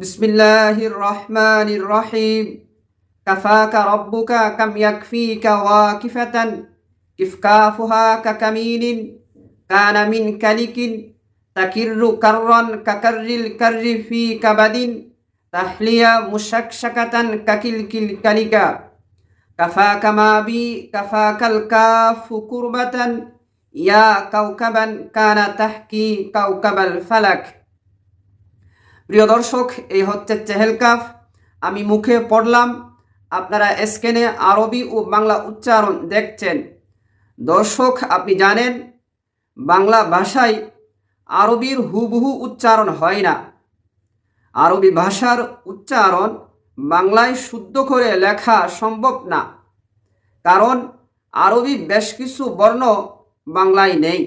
بسم الله الرحمن الرحيم كفاك ربك كم يكفيك واكفة كفكافها ككمين كان من كلك تكر كرا ككر الكر في كبد تحلي مشكشكة ككلك الكلكا كفاك ما بي كفاك الكاف كربة يا كوكبا كان تحكي كوكب الفلك প্রিয় দর্শক, এই হচ্ছে চেহেলকাফ। আমি মুখে পড়লাম, আপনারা স্ক্যানে আরবি ও বাংলা উচ্চারণ দেখছেন। দর্শক, আপনি জানেন, বাংলা ভাষায় আরবির হুবহু উচ্চারণ হয় না। আরবি ভাষার উচ্চারণ বাংলায় শুদ্ধ করে লেখা সম্ভব না, কারণ আরবি বেশ কিছু বর্ণ বাংলায় নেই।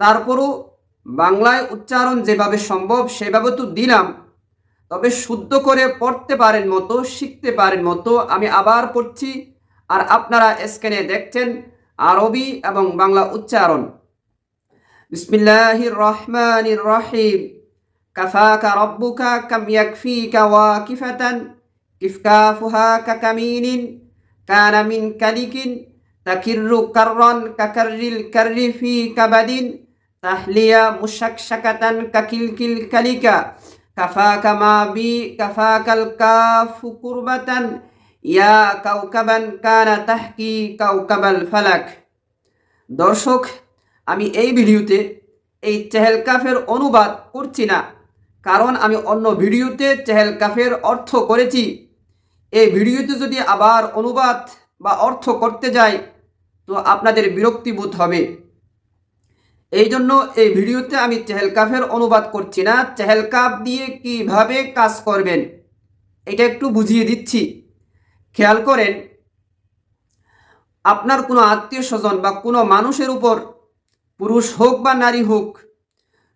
তারপরও বাংলায় উচ্চারণ যেভাবে সম্ভব, সেভাবে তো দিলাম। তবে শুদ্ধ করে পড়তে পারেন মতো, শিখতে পারেন মতো আমি আবার পড়ছি। আর আপনারা স্ক্যানে দেখছেন আরবি এবং বাংলা উচ্চারণ। বিসমিল্লাহির রহমানির রহিম কাফাকা রব্বুকা কাম ইয়াকফিকা ওয়াকিফাতান। কিফকাফুহা কাকামিনিন। কানা মিন কালিকিন। তাকিরু কাররান কাকারিল কাররি ফি কাবাদিন। তাহলিয়া মুশাক শাকাতান কাকিল কিল কালিকা। কাফা কামাবি কাফা কাল কাফু কুরবাতান। ইয়া কাউকাবান কানা তাহকি কাউকাবাল ফালাক। দর্শক, আমি এই ভিডিওতে এই চেহেল কাফের অনুবাদ করছি না। কারণ আমি অন্য ভিডিওতে চেহেল কাফের অর্থ করেছি। এই ভিডিওতে যদি আবার অনুবাদ বা অর্থ করতে যাই, তো আপনাদের বিরক্তিবোধ হবে। এই জন্য এই ভিডিওতে আমি চেহেলকাফের অনুবাদ করছি না। চেহেলকাফ দিয়ে কীভাবে কাজ করবেন, এটা একটু বুঝিয়ে দিচ্ছি। খেয়াল করেন, আপনার কোনো আত্মীয় স্বজন বা কোনো মানুষের উপর, পুরুষ হোক বা নারী হোক,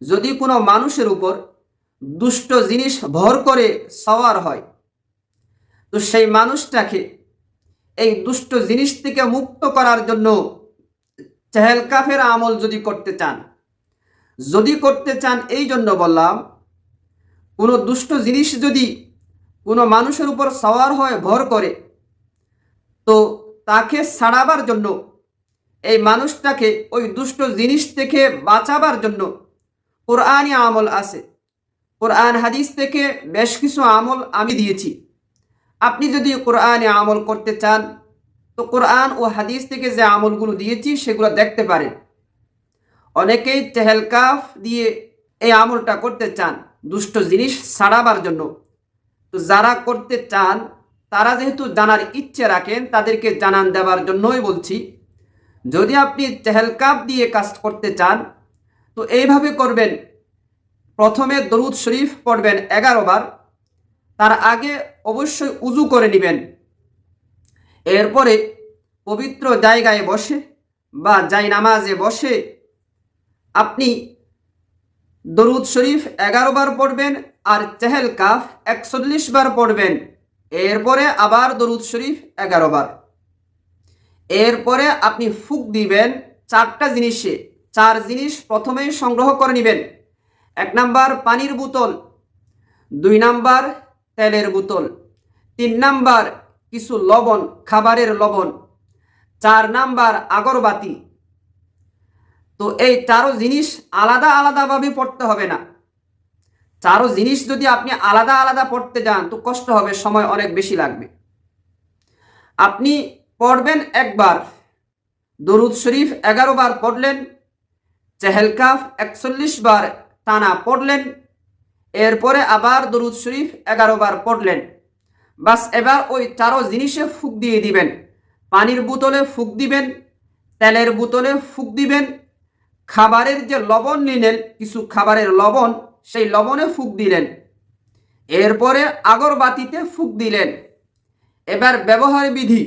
যদি কোনো মানুষের উপর দুষ্ট জিনিস ভর করে সওয়ার হয়, তো সেই মানুষটাকে এই দুষ্ট জিনিস থেকে মুক্ত করার জন্য চেহেল কাফের আমল যদি করতে চান, যদি করতে চান এই জন্য বললাম, কোনো দুষ্ট জিনিস যদি কোনো মানুষের উপর সওয়ার হয় ভর করে, তো তাকে ছাড়াবার জন্য, এই মানুষটাকে ওই দুষ্ট জিনিস থেকে বাঁচাবার জন্য কোরআনই আমল আছে। কোরআন হাদিস থেকে বেশ কিছু আমল আমি দিয়েছি। আপনি যদি কোরআনে আমল করতে চান তো কোরআন ও হাদিস থেকে যে আমলগুলো দিয়েছি, সেগুলো দেখতে পারেন। অনেকেই চেহেলকাফ দিয়ে এই আমলটা করতে চান, দুষ্ট জিনিস ছাড়াবার জন্য। তো যারা করতে চান, তারা যেহেতু জানার ইচ্ছে রাখেন, তাদেরকে জানান দেওয়ার জন্যই বলছি, যদি আপনি চেহেলকাফ দিয়ে কাজ করতে চান, তো এইভাবে করবেন। প্রথমে দরুদ শরীফ পড়বেন এগারো বার, তার আগে অবশ্যই উজু করে নেবেন। এরপরে পবিত্র জায়গায় বসে বা যাই নামাজে বসে আপনি দরুদ শরীফ এগারো বার পড়বেন আর চেহেল কাফ একচল্লিশ বার পড়বেন। এরপরে আবার দরুদ শরীফ এগারো বার। এরপরে আপনি ফুক দিবেন চারটা জিনিসে। চার জিনিস প্রথমেই সংগ্রহ করে নেবেন। এক নাম্বার পানির বোতল, দুই নাম্বার তেলের বোতল, তিন নাম্বার কিছু লবণ, খাবারের লবণ। চার নাম্বার আগরবাতি। তো এই চারো জিনিস আলাদা আলাদাভাবে পড়তে হবে না। চারো জিনিস যদি আপনি আলাদা আলাদা পড়তে যান, তো কষ্ট হবে, সময় অনেক বেশি লাগবে। আপনি পড়বেন একবার। দরুদ শরীফ এগারো বার পড়লেন, চেহেলকাফ একচল্লিশ বার টানা পড়লেন, এরপরে আবার দরুদ শরীফ এগারো বার পড়লেন। বাস এবার ওই চারো জিনিসে ফুক দিয়ে দিবেন। পানির বোতলে ফুক দিবেন, তেলের বোতলে ফুক দিবেন, খাবারের যে লবণ নিলেন, কিছু খাবারের লবণ, সেই লবণে ফুক দিলেন। এরপরে আগরবাতিতে ফুক দিলেন। এবার ব্যবহার বিধি।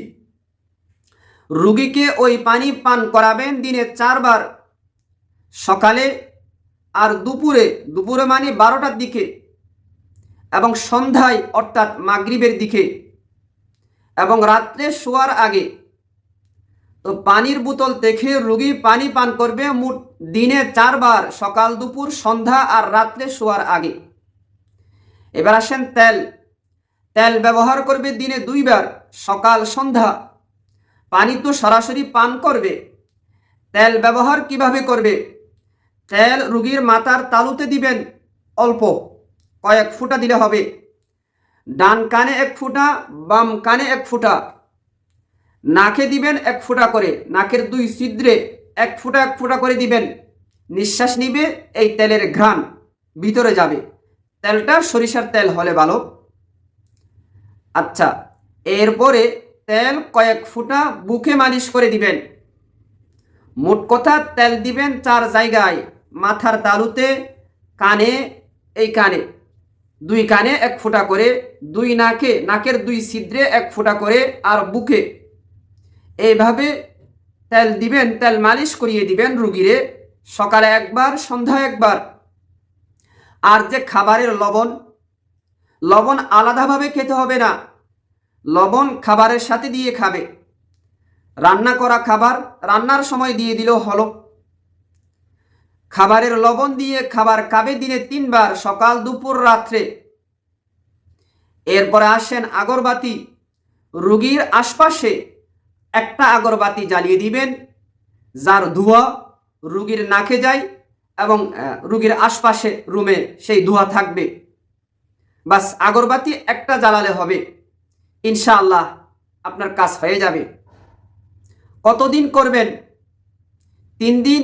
রুগীকে ওই পানি পান করাবেন দিনে চারবার। সকালে আর দুপুরে দুপুরে মানে বারোটার দিকে। এবং সন্ধ্যায়, অর্থাৎ মাগরিবের দিকে এবং রাত্রে শোয়ার আগে, তো পানির বোতল দেখে রুগী পানি পান করবে মোট দিনে চারবার, সকাল, দুপুর, সন্ধ্যা আর রাত্রে শোয়ার আগে। এবার আসেন তেল। তেল ব্যবহার করবে দিনে দুইবার, সকাল, সন্ধ্যা। পানি তো সরাসরি পান করবে। তেল ব্যবহার কীভাবে করবে? তেল রুগীর মাথার তালুতে দিবেন অল্প। কয়েক ফুটা দিলে হবে। ডান কানে এক ফুটা, বাম কানে এক ফুটা। নাকে দিবেন এক ফুটা করে, নাকের দুই ছিদ্রে এক ফুটা এক ফুটা করে দিবেন। নিঃশ্বাস নিবে, এই তেলের ঘ্রাণ ভিতরে যাবে। তেলটা সরিষার তেল হলে ভালো। আচ্ছা এরপরে তেল কয়েক ফুটা বুকে মালিশ করে দিবেন। মোট কথা, তেল দিবেন চার জায়গায়, মাথার তালুতে, কানে, এই কানে। দুই কানে এক ফোঁটা করে, দুই নাকে, নাকের দুই ছিদ্রে এক ফোঁটা করে আর বুকে। এইভাবে তেল দিবেন, তেল মালিশ করিয়ে দিবেন রুগীরে, সকালে একবার সন্ধ্যা একবার। আর যে খাবারের লবণ লবণ আলাদাভাবে খেতে হবে না। লবণ খাবারের সাথে দিয়ে খাবে। রান্না করা খাবার রান্নার সময় দিয়ে দিলেও হলো। খাবারের লবণ দিয়ে খাবার খাবে দিনে তিনবার সকাল, দুপুর, রাত্রে। এরপরে আসেন আগরবাতি। রুগীর আশপাশে একটা আগরবাতি জ্বালিয়ে দিবেন, যার ধোঁয়া রুগীর নাকে যায় এবং রুগীর আশপাশে রুমে সেই ধোঁয়া থাকবে। বাস, আগরবাতি একটা জ্বালালে হবে। ইনশাআল্লাহ আপনার কাজ হয়ে যাবে। কতদিন করবেন? তিন দিন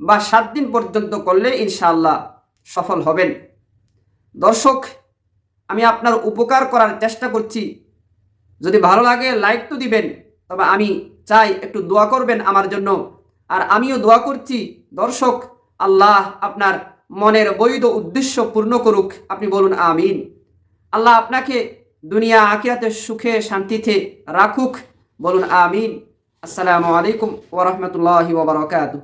বা সাত দিন পর্যন্ত করলে ইনশাআল্লাহ সফল হবেন। দর্শক, আমি আপনার উপকার করার চেষ্টা করছি। যদি ভালো লাগে লাইক তো দিবেন, তবে আমি চাই একটু দোয়া করবেন আমার জন্য। আর আমিও দোয়া করছি, দর্শক, আল্লাহ আপনার মনের বৈধ উদ্দেশ্য পূর্ণ করুক, আপনি বলুন আমিন। আল্লাহ আপনাকে দুনিয়া, আখিরাতে সুখে, শান্তিতে রাখুক, বলুন আমিন। আসসালামু আলাইকুম ওরহমতুল্লাহি ওবরাকাতুহ